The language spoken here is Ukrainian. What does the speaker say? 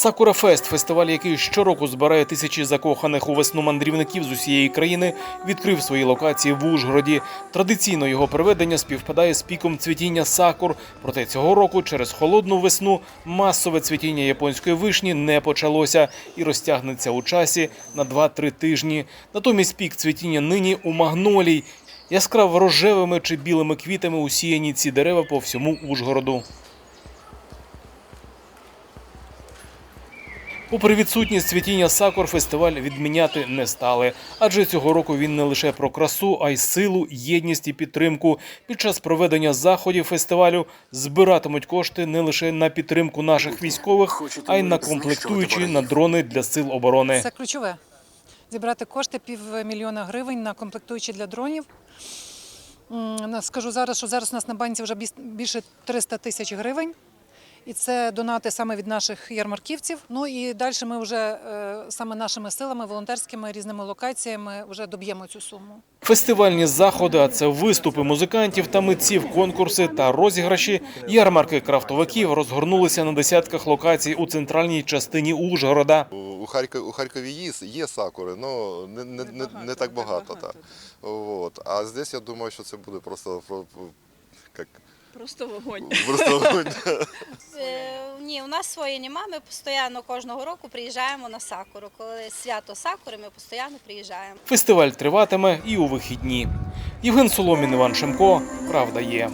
Сакура Фест, фестиваль, який щороку збирає тисячі закоханих у весну мандрівників з усієї країни, відкрив свої локації в Ужгороді. Традиційно його проведення співпадає з піком цвітіння сакур. Проте цього року через холодну весну масове цвітіння японської вишні не почалося і розтягнеться у часі на 2-3 тижні. Натомість пік цвітіння нині у магнолій. Яскраво рожевими чи білими квітами усіяні ці дерева по всьому Ужгороду. Попри відсутність цвітіння сакур, фестиваль відміняти не стали. Адже цього року він не лише про красу, а й силу, єдність і підтримку. Під час проведення заходів фестивалю збиратимуть кошти не лише на підтримку наших військових, а й на комплектуючі на дрони для сил оборони. Це ключове. Зібрати кошти півмільйона гривень на комплектуючі для дронів. Скажу зараз, що зараз у нас на банці вже більше 300 тисяч гривень. І це донати саме від наших ярмарківців. Ну і далі ми вже е, саме нашими силами, волонтерськими різними локаціями вже доб'ємо цю суму. Фестивальні заходи, а це виступи музикантів та митців, конкурси та розіграші. Ярмарки крафтовиків розгорнулися на десятках локацій у центральній частині Ужгорода. У- Харкові, у Харкові є, є сакури, але не, не, не, не так багато. Так. От. А здесь я думаю, що це буде просто, про- про- як, Просто вогонь. просто вогонь. Е, Ні, у нас своєї нема. Ми постійно кожного року приїжджаємо на сакуру. Коли свято сакури, ми постійно приїжджаємо. Фестиваль триватиме і у вихідні. Євген Соломін, Іван Шемко. Правда є.